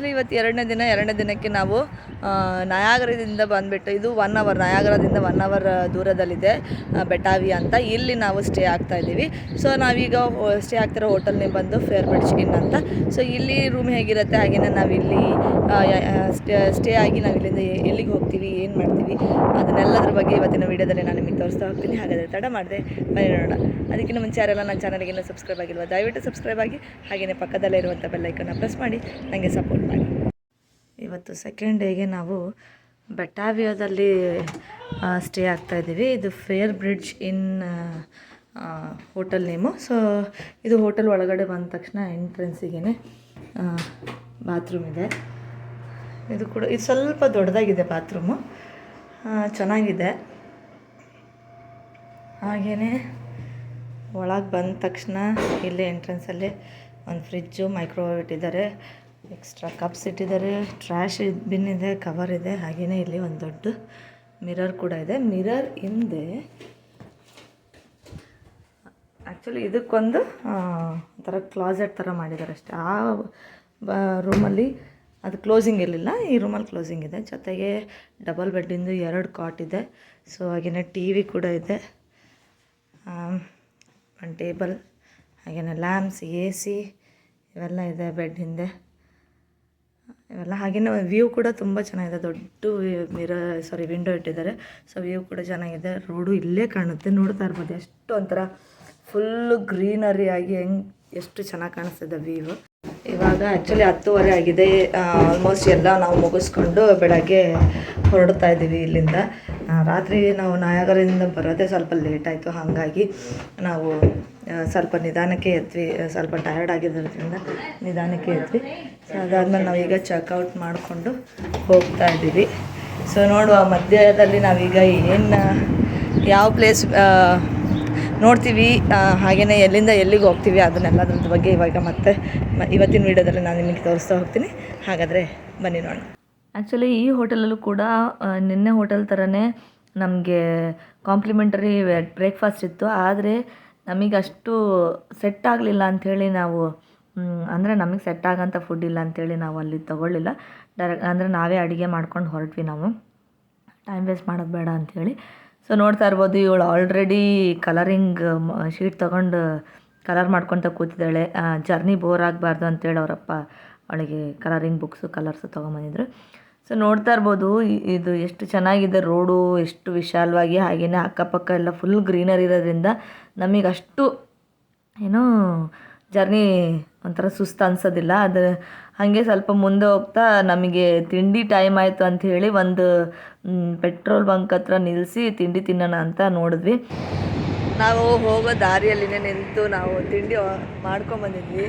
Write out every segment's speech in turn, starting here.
Actually ಇವತ್ತು ಎರಡನೇ ದಿನ, ಎರಡನೇ ದಿನಕ್ಕೆ ನಾವು ನಯಾಗರದಿಂದ ಬಂದುಬಿಟ್ಟು, ಇದು ಒನ್ ಅವರ್ ನಯಾಗರದಿಂದ ಒನ್ ಅವರ್ ದೂರದಲ್ಲಿದೆ ಬೆಟಾವಿ ಅಂತ. ಇಲ್ಲಿ ನಾವು ಸ್ಟೇ ಆಗ್ತಾ ಇದ್ದೀವಿ. ಸೊ ನಾವೀಗ ಸ್ಟೇ ಆಗ್ತಿರೋ ಹೋಟೆಲ್ನೇ ಬಂದು ಫೇರ್ ಬೆಡ್ಸ್ ಇನ್ ಅಂತ. ಸೊ ಇಲ್ಲಿ ರೂಮ್ ಹೇಗಿರುತ್ತೆ? ಹಾಗೆಯೇ ನಾವಿಲ್ಲಿ ಸ್ಟೇ ಆಗಿ ನಾವು ಇಲ್ಲಿಂದ ಎಲ್ಲಿಗೆ ಹೋಗ್ತೀವಿ? ಏನು ಮಾಡ್ತೀವಿ? ಅದನ್ನೆಲ್ಲದ್ರ ಬಗ್ಗೆ ಇವತ್ತಿನ ವೀಡಿಯೋದಲ್ಲಿ ನಾನು ನಿಮಗೆ ತೋರಿಸ್ತಾ ಹೋಗ್ತೀನಿ. ಹಾಗಾದರೆ ತಡ ಮಾಡಿದೆ, ಬನ್ನಿ ನೋಡೋಣ. ಅದಕ್ಕಿಂತ ಮುಂಚೆ ಯಾರೆಲ್ಲ ನನ್ನ ಚಾನಲ್ಗೆ ಇನ್ನೂ ಸಬ್ಸ್ಕ್ರೈಬ್ ಆಗಿಲ್ವ, ದಯವಿಟ್ಟು ಸಬ್ಸ್ಕ್ರೈಬ್ ಆಗಿ ಹಾಗೆಯೇ ಪಕ್ಕದಲ್ಲೇ ಇರುವಂಥ ಬೆಲ್ಲೈಕನ್ನ ಪ್ರೆಸ್ ಮಾಡಿ ನನಗೆ ಸಪೋರ್ಟ್ ಮಾಡಿ. ಇವತ್ತು ಸೆಕೆಂಡ್ ಡೇಗೆ ನಾವು ಬೆಟಾವಿಯೋದಲ್ಲಿ ಸ್ಟೇ ಆಗ್ತಾ ಇದ್ದೀವಿ. ಇದು Fairbridge Inn hotel name so ಇದು ಹೋಟೆಲ್ ಒಳಗಡೆ ಬಂದ ತಕ್ಷಣ ಎಂಟ್ರೆನ್ಸಿಗೆ ಬಾತ್ರೂಮ್ ಇದೆ. ಇದು ಕೂಡ, ಇದು ಸ್ವಲ್ಪ ದೊಡ್ಡದಾಗಿದೆ ಬಾತ್ರೂಮು ಚೆನ್ನಾಗಿದೆ. ಹಾಗೆಯೇ ಒಳಗೆ ಬಂದ ತಕ್ಷಣ ಇಲ್ಲೇ ಎಂಟ್ರೆನ್ಸಲ್ಲಿ ಒಂದು ಫ್ರಿಜ್ಜು ಮೈಕ್ರೋವೇವ್ ಇಟ್ಟಿದ್ದಾರೆ. ಎಕ್ಸ್ಟ್ರಾ ಕಪ್ಸ್ ಇಟ್ಟಿದ್ದಾರೆ ಟ್ರ್ಯಾಶ್ ಬಿನ್ ಇದೆ ಕವರ್ ಇದೆ ಹಾಗೆಯೇ ಇಲ್ಲಿ ಒಂದು ದೊಡ್ಡ ಮಿರರ್ ಕೂಡ ಇದೆ. ಮಿರರ್ ಹಿಂದೆ ಆ್ಯಕ್ಚುಲಿ ಇದಕ್ಕೊಂದು ಒಂಥರ ಕ್ಲಾಸೆಟ್ ಥರ ಮಾಡಿದ್ದಾರೆ ಅಷ್ಟೇ. ಆ ರೂಮಲ್ಲಿ ಅದು ಕ್ಲೋಸಿಂಗ್ ಇರಲಿಲ್ಲ. ಈ ರೂಮಲ್ಲಿ ಕ್ಲೋಸಿಂಗ್ ಇದೆ. ಜೊತೆಗೆ ಡಬಲ್ ಬೆಡ್ಡಿಂದು ಎರಡು ಕಾಟ್ ಇದೆ. ಸೊ ಹಾಗೆಯೇ ಟಿ ವಿ ಕೂಡ ಇದೆ. ಒಂದು ಟೇಬಲ್ ಹಾಗೆಯೇ ಲ್ಯಾಂಪ್ಸ್ ಎ ಸಿ ಇವೆಲ್ಲ ಇದೆ ಬೆಡ್ ಹಿಂದೆ. ಇವೆಲ್ಲ ಹಾಗೆಯೇ ವ್ಯೂ ಕೂಡ ತುಂಬ ಚೆನ್ನಾಗಿದೆ. ದೊಡ್ಡ ಮಿರ ಸಾರಿ ವಿಂಡೋ ಇಟ್ಟಿದ್ದಾರೆ. ಸೊ ವ್ಯೂ ಕೂಡ ಚೆನ್ನಾಗಿದೆ. ರೋಡು ಇಲ್ಲೇ ಕಾಣುತ್ತೆ. ನೋಡ್ತಾ ಇರ್ಬೋದು. ಎಷ್ಟು ಒಂಥರ ಫುಲ್ಲು ಗ್ರೀನರಿ ಆಗಿ ಹೆಂಗೆ ಎಷ್ಟು ಚೆನ್ನಾಗಿ ಕಾಣಿಸ್ತಿದೆ ವ್ಯೂ ಇವಾಗ ಆ್ಯಕ್ಚುಲಿ ಹತ್ತುವರೆ ಆಗಿದೆ. ಆಲ್ಮೋಸ್ಟ್ ಎಲ್ಲ ನಾವು ಮುಗಿಸ್ಕೊಂಡು ಬೆಳಗ್ಗೆ ಹೊರಡ್ತಾ ಇದ್ದೀವಿ ಇಲ್ಲಿಂದ. ರಾತ್ರಿ ನಾವು ನಾಯಾಗರದಿಂದ ಬರೋದೇ ಸ್ವಲ್ಪ ಲೇಟ್ ಆಯಿತು. ಹಾಗಾಗಿ ನಾವು ಸ್ವಲ್ಪ ನಿಧಾನಕ್ಕೆ ಎದ್ವಿ ಸ್ವಲ್ಪ ಟಯರ್ಡ್ ಆಗಿದ್ದರಿಂದ ನಿಧಾನಕ್ಕೆ ಎದ್ವಿ ಸೊ ಅದಾದ್ಮೇಲೆ ನಾವೀಗ ಚೆಕ್ಔಟ್ ಮಾಡಿಕೊಂಡು ಹೋಗ್ತಾ ಇದ್ದೀವಿ. ಸೊ ನೋಡುವ, ಮಧ್ಯದಲ್ಲಿ ನಾವೀಗ ಏನು ಯಾವ ಪ್ಲೇಸ್ ನೋಡ್ತೀವಿ. ಹಾಗೆಯೇ ಎಲ್ಲಿಂದ ಎಲ್ಲಿಗೆ ಹೋಗ್ತೀವಿ ಅದನ್ನೆಲ್ಲದ್ರ ಬಗ್ಗೆ ಇವಾಗ ಮತ್ತೆ ಇವತ್ತಿನ ವೀಡಿಯೋದಲ್ಲಿ ನಾನು ನಿಮಗೆ ತೋರಿಸ್ತಾ ಹೋಗ್ತೀನಿ. ಹಾಗಾದರೆ ಬನ್ನಿ ನೋಡೋಣ. ಆ್ಯಕ್ಚುಲಿ ಈ ಹೋಟೆಲಲ್ಲೂ ಕೂಡ ನಿನ್ನೆ ಹೋಟೆಲ್ ಥರನೇ ನಮಗೆ ಕಾಂಪ್ಲಿಮೆಂಟರಿ ಬ್ರೇಕ್ಫಾಸ್ಟ್ ಇತ್ತು. ಆದರೆ ನಮಗೆ ಅಷ್ಟು ಸೆಟ್ ಆಗಲಿಲ್ಲ ಅಂಥೇಳಿ ನಾವು ಅಂದರೆ ನಮಗೆ ಸೆಟ್ ಆಗೋಂಥ ಫುಡ್ ಇಲ್ಲ ಅಂಥೇಳಿ ನಾವು ಅಲ್ಲಿ ತೊಗೊಳ್ಳಿಲ್ಲ. ಡೈರೆಕ್ಟ್ ಅಂದರೆ ನಾವೇ ಅಡುಗೆ ಮಾಡ್ಕೊಂಡು ಹೊರಟ್ವಿ ನಾವು. ಟೈಮ್ ವೇಸ್ಟ್ ಮಾಡೋದು ಬೇಡ ಅಂಥೇಳಿ. ಸೊ ನೋಡ್ತಾ ಇರ್ಬೋದು, ಇವಳು ಆಲ್ರೆಡಿ ಕಲರಿಂಗ್ ಶೀಟ್ ತೊಗೊಂಡು ಕಲರ್ ಮಾಡ್ಕೊತ ಕೂತಿದ್ದಾಳೆ. ಜರ್ನಿ ಬೋರ್ ಆಗಬಾರ್ದು ಅಂತೇಳಿ ಅವರಪ್ಪ ಅವಳಿಗೆ ಕಲರಿಂಗ್ ಬುಕ್ಸು ಕಲರ್ಸು ತೊಗೊಂಬಂದಿದ್ರು. ಸೊ ನೋಡ್ತಾ ಇರ್ಬೋದು ಇದು ಎಷ್ಟು ಚೆನ್ನಾಗಿದೆ ರೋಡು, ಎಷ್ಟು ವಿಶಾಲವಾಗಿ ಹಾಗೆಯೇ ಅಕ್ಕಪಕ್ಕ ಎಲ್ಲ ಫುಲ್ ಗ್ರೀನರಿ ಇರೋದ್ರಿಂದ ನಮಗೆ ಅಷ್ಟು ಏನೋ ಜರ್ನಿ ಒಂಥರ ಸುಸ್ತು ಅನ್ಸೋದಿಲ್ಲ. ಅದು ಹಾಗೆ ಸ್ವಲ್ಪ ಮುಂದೆ ಹೋಗ್ತಾ ನಮಗೆ ತಿಂಡಿ ಟೈಮ್ ಆಯಿತು ಅಂತ ಹೇಳಿ ಒಂದು ಪೆಟ್ರೋಲ್ ಬಂಕ್ ಹತ್ರ ನಿಲ್ಲಿಸಿ ತಿಂಡಿ ತಿನ್ನೋಣ ಅಂತ ನೋಡಿದ್ವಿ. ನಾವು ಹೋಗೋ ದಾರಿಯಲ್ಲಿನೇ ನಿಂತು ನಾವು ತಿಂಡಿ ಮಾಡ್ಕೊಂಬಂದಿದ್ವಿ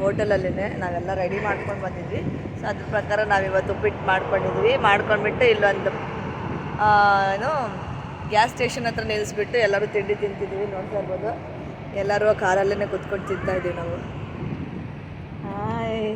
ಹೋಟೆಲಲ್ಲಿನೇ ನಾವೆಲ್ಲ ರೆಡಿ ಮಾಡ್ಕೊಂಡು ಬಂದಿದ್ವಿ. ಸೊ ಅದ್ರ ಪ್ರಕಾರ ನಾವಿವತ್ತು ಉಪ್ಪಿಟ್ಟು ಮಾಡ್ಕೊಂಡಿದ್ವಿ. ಮಾಡ್ಕೊಂಡ್ಬಿಟ್ಟು ಇಲ್ಲೊಂದು ಏನು ಗ್ಯಾಸ್ ಸ್ಟೇಷನ್ ಹತ್ರ ನಿಲ್ಲಿಸ್ಬಿಟ್ಟು ಎಲ್ಲರೂ ತಿಂಡಿ ತಿಂತಿದ್ವಿ, ನೋಡ್ತಾ ಇರ್ಬೋದು. ಎಲ್ಲರೂ ಕಾರಲ್ಲೇ ಕುತ್ಕೊಂಡು ತಿಂತಾ ಇದ್ದೀವಿ ನಾವು ಹಾಯ್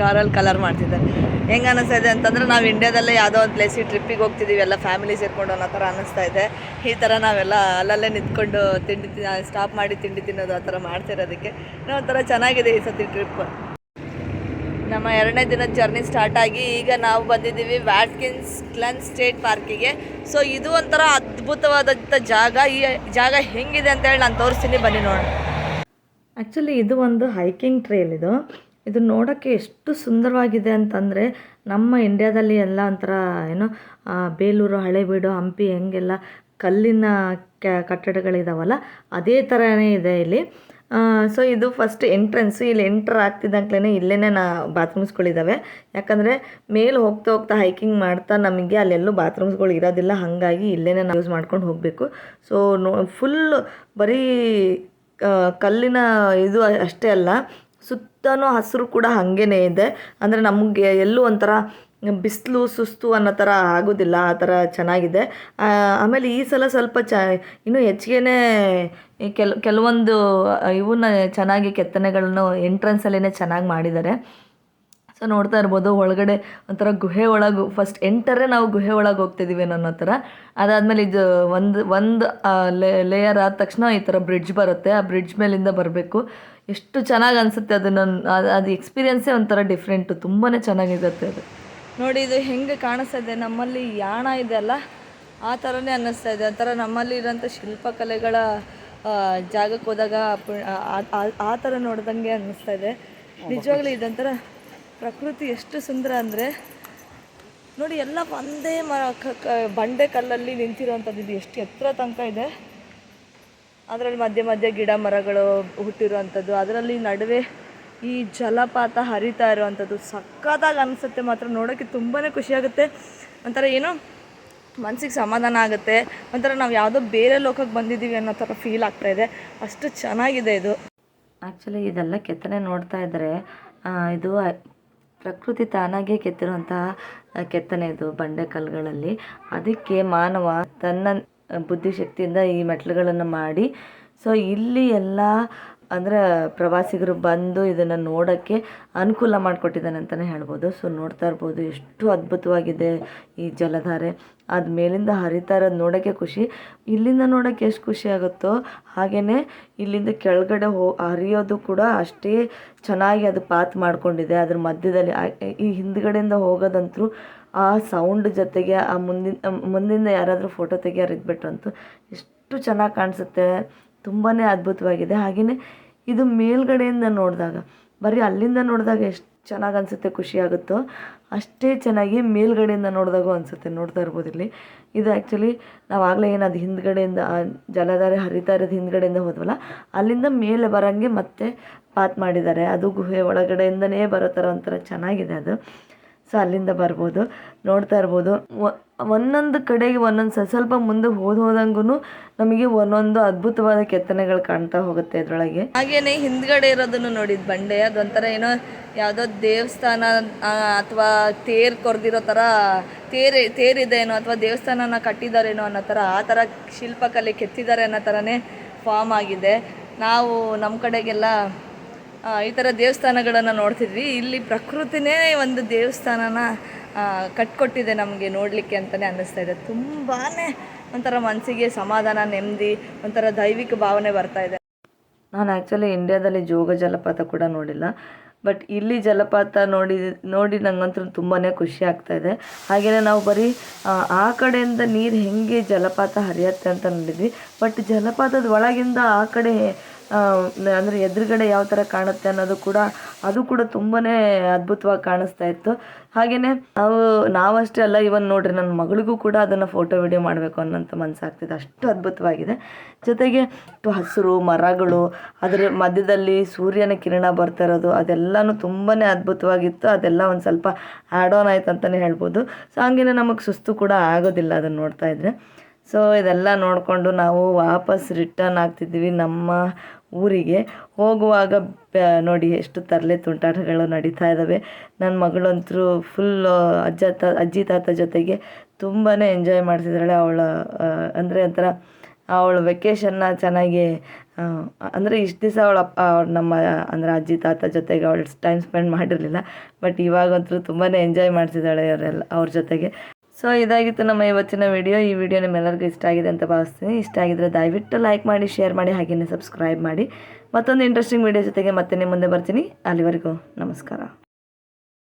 ಕಾರಲ್ಲಿ ಕಲರ್ ಮಾಡ್ತಿದ್ದಾರೆ. ಹೆಂಗೆ ಅನ್ನಿಸ್ತಾ ಇದೆ ಅಂತಂದ್ರೆ ನಾವು ಇಂಡ್ಯಾದಲ್ಲೇ ಯಾವುದೋ ಒಂದು ಪ್ಲೇಸಿಗೆ ಟ್ರಿಪ್ಪಿಗೆ ಹೋಗ್ತಿದ್ದೀವಿ ಎಲ್ಲ ಫ್ಯಾಮಿಲಿ ಸೇರ್ಕೊಂಡು ಅನ್ನೋ ಥರ ಅನ್ನಿಸ್ತಾ ಇದೆ. ಈ ಥರ ನಾವೆಲ್ಲ ಅಲ್ಲಲ್ಲೇ ನಿಂತ್ಕೊಂಡು ತಿಂಡಿ ಸ್ಟಾಪ್ ಮಾಡಿ ತಿಂಡಿ ತಿನ್ನೋದು ಆ ಥರ ಮಾಡ್ತಿರೋದಕ್ಕೆ. ಒಂಥರ ಚೆನ್ನಾಗಿದೆ ಈ ಸತಿ ಟ್ರಿಪ್ ನಮ್ಮ ಎರಡನೇ ದಿನದ ಜರ್ನಿ ಸ್ಟಾರ್ಟ್ ಆಗಿ ಈಗ ನಾವು ಬಂದಿದ್ದೀವಿ ವ್ಯಾಟ್ಕಿನ್ಸ್ ಕ್ಲನ್ ಸ್ಟೇಟ್ ಪಾರ್ಕಿಗೆ ಸೊ ಇದು ಒಂಥರ ಅದ್ಭುತವಾದಂಥ ಜಾಗ. ಈ ಜಾಗ ಹೆಂಗಿದೆ ಅಂತೇಳಿ ನಾನು ತೋರಿಸ್ತೀನಿ. ಬನ್ನಿ ನೋಡೋಣ. ಆ್ಯಕ್ಚುಲಿ ಇದು ಒಂದು ಹೈಕಿಂಗ್ ಟ್ರೇಲ್ ಇದು. ಇದು ನೋಡೋಕ್ಕೆ ಎಷ್ಟು ಸುಂದರವಾಗಿದೆ ಅಂತಂದರೆ ನಮ್ಮ ಇಂಡ್ಯಾದಲ್ಲಿ ಎಲ್ಲ ಒಂಥರ ಏನೋ ಬೇಲೂರು, ಹಳೇಬೀಡು, ಹಂಪಿ ಹೆಂಗೆಲ್ಲ ಕಲ್ಲಿನ ಕಟ್ಟಡಗಳಿದಾವಲ್ಲ, ಅದೇ ಥರನೇ ಇದೆ ಇಲ್ಲಿ. ಸೊ ಇದು ಫಸ್ಟ್ ಎಂಟ್ರೆನ್ಸು ಇಲ್ಲಿ ಎಂಟ್ರ್ ಆಗ್ತಿದ್ದಂಕ್ಲೇ ಇಲ್ಲೇ ನಾ ಬಾತ್ರೂಮ್ಸ್ಗಳಿದ್ದಾವೆ ಯಾಕಂದರೆ ಮೇಲೆ ಹೋಗ್ತಾ ಹೋಗ್ತಾ ಹೈಕಿಂಗ್ ಮಾಡ್ತಾ ನಮಗೆ ಅಲ್ಲೆಲ್ಲೂ ಬಾತ್ರೂಮ್ಸ್ಗಳು ಇರೋದಿಲ್ಲ, ಹಾಗಾಗಿ ಇಲ್ಲೇ ನಾವು ಯೂಸ್ ಮಾಡ್ಕೊಂಡು ಹೋಗಬೇಕು. ಸೊ ನೋ ಫುಲ್ ಬರೀ ಕಲ್ಲಿನ ಇದು ಅಷ್ಟೇ ಅಲ್ಲ ಸುತ್ತನೂ ಹಸಿರು ಕೂಡ ಹಾಗೇನೇ ಇದೆ. ಅಂದರೆ ನಮಗೆ ಎಲ್ಲೂ ಒಂಥರ ಬಿಸಿಲು, ಸುಸ್ತು ಅನ್ನೋ ಥರ ಆಗೋದಿಲ್ಲ, ಆ ಥರ ಚೆನ್ನಾಗಿದೆ. ಆಮೇಲೆ ಈ ಸಲ ಸ್ವಲ್ಪ ಚ, ಇನ್ನೂ ಹೆಚ್ಚಿಗೆನೇ ಕೆಲ, ಕೆಲವೊಂದು ಇವನ್ನ ಚೆನ್ನಾಗಿ ಕೆತ್ತನೆಗಳನ್ನು ಎಂಟ್ರೆನ್ಸಲ್ಲೇ ಚೆನ್ನಾಗಿ ಮಾಡಿದ್ದಾರೆ. ಸೊ ನೋಡ್ತಾ ಇರ್ಬೋದು ಒಳಗಡೆ ಒಂಥರ ಗುಹೆ ಒಳಗೆ ಫಸ್ಟ್ ಎಂಟರೇ ನಾವು ಗುಹೆ ಒಳಗೆ ಹೋಗ್ತಿದ್ದೀವಿ ಅನ್ನೋ ಥರ. ಅದಾದಮೇಲೆ ಇದು ಒಂದು ಒಂದು ಲೇಯರ್ ಆದ ತಕ್ಷಣ ಈ ಥರ ಬ್ರಿಡ್ಜ್ ಬರುತ್ತೆ. ಆ ಬ್ರಿಡ್ಜ್ ಮೇಲಿಂದ ಬರಬೇಕು. ಎಷ್ಟು ಚೆನ್ನಾಗಿ ಅನಿಸುತ್ತೆ ಅದು ಅದು ಅದು ಎಕ್ಸ್ಪೀರಿಯನ್ಸೇ ಒಂಥರ ಡಿಫ್ರೆಂಟು ತುಂಬಾ ಚೆನ್ನಾಗಿರುತ್ತೆ ಅದು. ನೋಡಿ ಇದು ಹೆಂಗೆ ಕಾಣಿಸ್ತದೆ ಇದೆ? ನಮ್ಮಲ್ಲಿ ಯಾಣ ಇದೆ ಅಲ್ಲ? ಆ ಥರನೇ ಅನ್ನಿಸ್ತಾ ಇದೆ. ಒಂಥರ ನಮ್ಮಲ್ಲಿ ಇರೋಂಥ ಶಿಲ್ಪಕಲೆಗಳ ಆ, ಜಾಗಕ್ಕೆ ಹೋದಾಗ ಆ- ಆ- ಆ- ಆ ಥರ ನೋಡ್ದಂಗೆ ಅನ್ನಿಸ್ತಾ ಇದೆ. ನಿಜವಾಗ್ಲೂ ಇದೊಂಥರ ಪ್ರಕೃತಿ ಎಷ್ಟು ಸುಂದರ ಅಂದರೆ, ನೋಡಿ ಎಲ್ಲ ಒಂದೇ ಮ ಬಂಡೆ ಕಲ್ಲಲ್ಲಿ ನಿಂತಿರೋವಂಥದ್ದು ಇದು ಎಷ್ಟು ಎತ್ತರ ತನಕ ಇದೆ. ಅದರಲ್ಲಿ ಮಧ್ಯೆ ಮಧ್ಯೆ ಗಿಡ ಮರಗಳು ಹುಟ್ಟಿರುವಂಥದ್ದು ಅದರಲ್ಲಿ ನಡುವೆ ಈ ಜಲಪಾತ ಹರಿತಾ ಇರುವಂಥದ್ದು ಸಕ್ಕತ್ತಾಗಿ ಅನಿಸುತ್ತೆ ಮಾತ್ರ ನೋಡೋಕ್ಕೆ ತುಂಬಾ ಖುಷಿಯಾಗುತ್ತೆ. ಒಂಥರ ಏನೋ ಮನಸ್ಸಿಗೆ ಸಮಾಧಾನ ಆಗುತ್ತೆ. ಒಂಥರ ನಾವು ಯಾವುದೋ ಬೇರೆ ಲೋಕಕ್ಕೆ ಬಂದಿದ್ದೀವಿ ಅನ್ನೋ ಥರ ಫೀಲ್ ಆಗ್ತಾ ಇದೆ. ಅಷ್ಟು ಚೆನ್ನಾಗಿದೆ ಇದು. ಆ್ಯಕ್ಚುಲಿ ಇದೆಲ್ಲ ಕೆತ್ತನೆ ನೋಡ್ತಾ ಇದ್ದರೆ ಇದು ಪ್ರಕೃತಿ ತಾನಾಗೇ ಕೆತ್ತಿರುವಂತಹ ಕೆತ್ತನೆ ಇದು ಬಂಡೆ ಕಲ್ಲುಗಳಲ್ಲಿ. ಅದಕ್ಕೆ ಮಾನವ ತನ್ನ ಬುದ್ಧಿಶಕ್ತಿಯಿಂದ ಈ ಮೆಟ್ಲುಗಳನ್ನು ಮಾಡಿ, ಸೊ ಇಲ್ಲಿ ಎಲ್ಲ ಅಂದರೆ ಪ್ರವಾಸಿಗರು ಬಂದು ಇದನ್ನು ನೋಡೋಕ್ಕೆ ಅನುಕೂಲ ಮಾಡಿಕೊಟ್ಟಿದ್ದಾನೆ ಅಂತಲೇ ಹೇಳ್ಬೋದು. ಸೊ ನೋಡ್ತಾ ಇರ್ಬೋದು. ಎಷ್ಟು ಅದ್ಭುತವಾಗಿದೆ ಈ ಜಲಧಾರೆ. ಅದು ಮೇಲಿಂದ ಹರಿತಾ ಇರೋದು ನೋಡೋಕ್ಕೆ ಖುಷಿ. ಇಲ್ಲಿಂದ ನೋಡೋಕ್ಕೆ ಎಷ್ಟು ಖುಷಿ ಆಗುತ್ತೋ ಹಾಗೆಯೇ ಇಲ್ಲಿಂದ ಕೆಳಗಡೆ ಹೋ, ಹರಿಯೋದು ಕೂಡ ಅಷ್ಟೇ ಚೆನ್ನಾಗಿ ಅದು ಪಾತ್ ಮಾಡ್ಕೊಂಡಿದೆ. ಅದ್ರ ಮಧ್ಯದಲ್ಲಿ ಈ ಹಿಂದ್ಗಡೆಯಿಂದ ಹೋಗೋದಂತೂ ಆ ಸೌಂಡ್ ಜೊತೆಗೆ ಆ ಮುಂದಿನ, ಮುಂದಿಂದ ಯಾರಾದರೂ ಫೋಟೋ ತೆಗಿಯೋರು ಇದ್ಬಿಟ್ರಂತೂ ಎಷ್ಟು ಚೆನ್ನಾಗಿ ಕಾಣಿಸುತ್ತೆ. ತುಂಬಾ ಅದ್ಭುತವಾಗಿದೆ. ಹಾಗೆಯೇ ಇದು ಮೇಲ್ಗಡೆಯಿಂದ ನೋಡಿದಾಗ, ಬರೀ ಅಲ್ಲಿಂದ ನೋಡಿದಾಗ ಎಷ್ಟು ಚೆನ್ನಾಗಿ ಅನಿಸುತ್ತೆ, ಖುಷಿ ಆಗುತ್ತೋ ಅಷ್ಟೇ ಚೆನ್ನಾಗಿ ಮೇಲ್ಗಡೆಯಿಂದ ನೋಡಿದಾಗೂ ಅನಿಸುತ್ತೆ, ನೋಡ್ತಾ ಇರ್ಬೋದು ಇಲ್ಲಿ. ಇದು ಆ್ಯಕ್ಚುಲಿ ನಾವು ಆಗಲೇ ಏನು ಅದು ಹಿಂದ್ಗಡೆಯಿಂದ ಜಲಧಾರೆ ಹರಿತಾ ಇರೋದು ಹಿಂದ್ಗಡೆಯಿಂದ ಹೋದ್ವಲ್ಲ, ಅಲ್ಲಿಂದ ಮೇಲೆ ಬರೋಂಗೆ ಮತ್ತೆ ಪಾತ್ ಮಾಡಿದ್ದಾರೆ. ಅದು ಗುಹೆ ಒಳಗಡೆಯಿಂದನೇ ಬರೋ ಥರ ಒಂಥರ ಚೆನ್ನಾಗಿದೆ ಅದು. ಸೊ ಅಲ್ಲಿಂದ ಬರ್ಬೋದು, ನೋಡ್ತಾ ಇರ್ಬೋದು. ಒಂದೊಂದು ಕಡೆಗೆ ಒಂದೊಂದು ಸ್ವಲ್ಪ ಸ್ವಲ್ಪ ಮುಂದೆ ಹೋದ ಹೋದಂಗೂ ನಮಗೆ ಒಂದೊಂದು ಅದ್ಭುತವಾದ ಕೆತ್ತನೆಗಳು ಕಾಣ್ತಾ ಹೋಗುತ್ತೆ ಅದರೊಳಗೆ ಹಾಗೇನೆ ಹಿಂದ್ಗಡೆ ಇರೋದನ್ನು ನೋಡಿದ್ ಬಂಡೆ, ಅದೊಂಥರ ಏನೋ ಯಾವುದೋ ದೇವಸ್ಥಾನ ಅಥವಾ ತೇರ್ ಕೊರೆದಿರೋ ಥರ, ತೇರ್ ತೇರಿದೆ ಏನೋ ಅಥವಾ ದೇವಸ್ಥಾನನ ಕಟ್ಟಿದಾರೇನೋ ಅನ್ನೋ ಥರ, ಆ ಥರ ಶಿಲ್ಪಕಲೆ ಕೆತ್ತಿದ್ದಾರೆ ಅನ್ನೋ ಥರನೇ ಫಾರ್ಮ್ ಆಗಿದೆ. ನಾವು ನಮ್ಮ ಕಡೆಗೆಲ್ಲ ಈ ಥರ ದೇವಸ್ಥಾನಗಳನ್ನು ನೋಡ್ತಿದ್ವಿ. ಇಲ್ಲಿ ಪ್ರಕೃತಿನೇ ಒಂದು ದೇವಸ್ಥಾನನ ಕಟ್ಕೊಟ್ಟಿದೆ ನಮಗೆ ನೋಡಲಿಕ್ಕೆ ಅಂತಲೇ ಅನ್ನಿಸ್ತಾ ಇದೆ. ತುಂಬಾ ಒಂಥರ ಮನಸ್ಸಿಗೆ ಸಮಾಧಾನ, ನೆಮ್ಮದಿ, ಒಂಥರ ದೈವಿಕ ಭಾವನೆ ಬರ್ತಾ ಇದೆ. ನಾನು ಆ್ಯಕ್ಚುಲಿ ಇಂಡ್ಯಾದಲ್ಲಿ ಜೋಗ ಜಲಪಾತ ಕೂಡ ನೋಡಿಲ್ಲ. ಬಟ್ ಇಲ್ಲಿ ಜಲಪಾತ ನೋಡಿ ನೋಡಿ ನನಗಂತೂ ತುಂಬಾ ಖುಷಿ ಆಗ್ತಾ ಇದೆ. ಹಾಗೆಯೇ ನಾವು ಬರೀ, ಆ ಕಡೆಯಿಂದ ನೀರು ಹೆಂಗೆ ಜಲಪಾತ ಹರಿಯತ್ತೆ ಅಂತ ನೋಡಿದ್ವಿ. ಬಟ್ ಜಲಪಾತದ ಒಳಗಿಂದ ಆ ಕಡೆ ಅಂದರೆ ಎದುರುಗಡೆ ಯಾವ ಥರ ಕಾಣುತ್ತೆ ಅನ್ನೋದು ಕೂಡ ಅದು ಕೂಡ ತುಂಬಾ ಅದ್ಭುತವಾಗಿ ಕಾಣಿಸ್ತಾ ಇತ್ತು. ಹಾಗೆಯೇ ನಾವು ನಾವಷ್ಟೇ ಅಲ್ಲ ಇವನ್ ನೋಡ್ರಿ ನನ್ನ ಮಗಳಿಗೂ ಕೂಡ ಅದನ್ನು ಫೋಟೋ ವಿಡಿಯೋ ಮಾಡಬೇಕು ಅನ್ನೋಂಥ ಮನಸ್ಸಾಗ್ತಿದೆ ಅಷ್ಟು ಅದ್ಭುತವಾಗಿದೆ. ಜೊತೆಗೆ ಹಸಿರು, ಮರಗಳು, ಅದರ ಮಧ್ಯದಲ್ಲಿ ಸೂರ್ಯನ ಕಿರಣ ಬರ್ತಾ ಇರೋದು, ಅದೆಲ್ಲನೂ ತುಂಬಾ ಅದ್ಭುತವಾಗಿತ್ತು. ಅದೆಲ್ಲ ಒಂದು ಸ್ವಲ್ಪ ಆ್ಯಡ್ ಆನ್ ಆಯ್ತು ಅಂತಲೇ ಹೇಳ್ಬೋದು. ಸೊ ಹಂಗೇನೆ ನಮಗೆ ಸುಸ್ತು ಕೂಡ ಆಗೋದಿಲ್ಲ ಅದನ್ನು ನೋಡ್ತಾ ಇದ್ದರೆ ಸೊ ಇದೆಲ್ಲ ನೋಡಿಕೊಂಡು ನಾವು ವಾಪಸ್ ರಿಟರ್ನ್ ಆಗ್ತಿದ್ವಿ ನಮ್ಮ ಊರಿಗೆ ಹೋಗುವಾಗ ನೋಡಿ ಎಷ್ಟು ತರಲೆ ತುಂಟಾಟಗಳು ನಡೀತಾ ಇದ್ದಾವೆ ನನ್ನ ಮಗಳಂತರೂ ಫುಲ್ ಅಜ್ಜ, ತ, ಅಜ್ಜಿ ತಾತ ಜೊತೆಗೆ ತುಂಬಾ ಎಂಜಾಯ್ ಮಾಡ್ತಿದ್ದಾಳೆ ಅವಳ ಅಂದರೆ ಒಂಥರ ಅವಳು ವೆಕೇಷನ್ನ ಚೆನ್ನಾಗಿ ಅಂದರೆ ಇಷ್ಟು ದಿವಸ ಅವಳ ಅಪ್ಪ ಅವ್ಳ್ ನಮ್ಮ, ಅಂದರೆ ಅಜ್ಜಿ ತಾತ ಜೊತೆಗೆ ಅವಳು ಟೈಮ್ ಸ್ಪೆಂಡ್ ಮಾಡಿರಲಿಲ್ಲ. ಬಟ್ ಇವಾಗಂತೂ ತುಂಬಾ ಎಂಜಾಯ್ ಮಾಡ್ತಿದ್ದಾಳೆ ಅವರೆಲ್ಲ, ಅವ್ರ ಜೊತೆಗೆ. ಸೊ, ಇದಾಗಿತ್ತು ನಮ್ಮ ಇವತ್ತಿನ ವಿಡಿಯೋ. ಈ ವಿಡಿಯೋ ನಿಮ್ಮೆಲ್ಲರಿಗೂ ಇಷ್ಟ ಆಗಿದೆ ಅಂತ ಭಾವಿಸ್ತೀನಿ. ಇಷ್ಟ ಆಗಿದ್ರೆ ದಯವಿಟ್ಟು ಲೈಕ್ ಮಾಡಿ ಶೇರ್ ಮಾಡಿ, ಹಾಗೆಯೇ ಸಬ್ಸ್ಕ್ರೈಬ್ ಮಾಡಿ. ಮತ್ತೊಂದು ಇಂಟ್ರೆಸ್ಟಿಂಗ್ ವಿಡಿಯೋ ಜೊತೆಗೆ ಮತ್ತೆ ನಿಮ್ಮ ಮುಂದೆ ಬರ್ತೀನಿ. ಅಲ್ಲಿವರೆಗೂ ನಮಸ್ಕಾರ.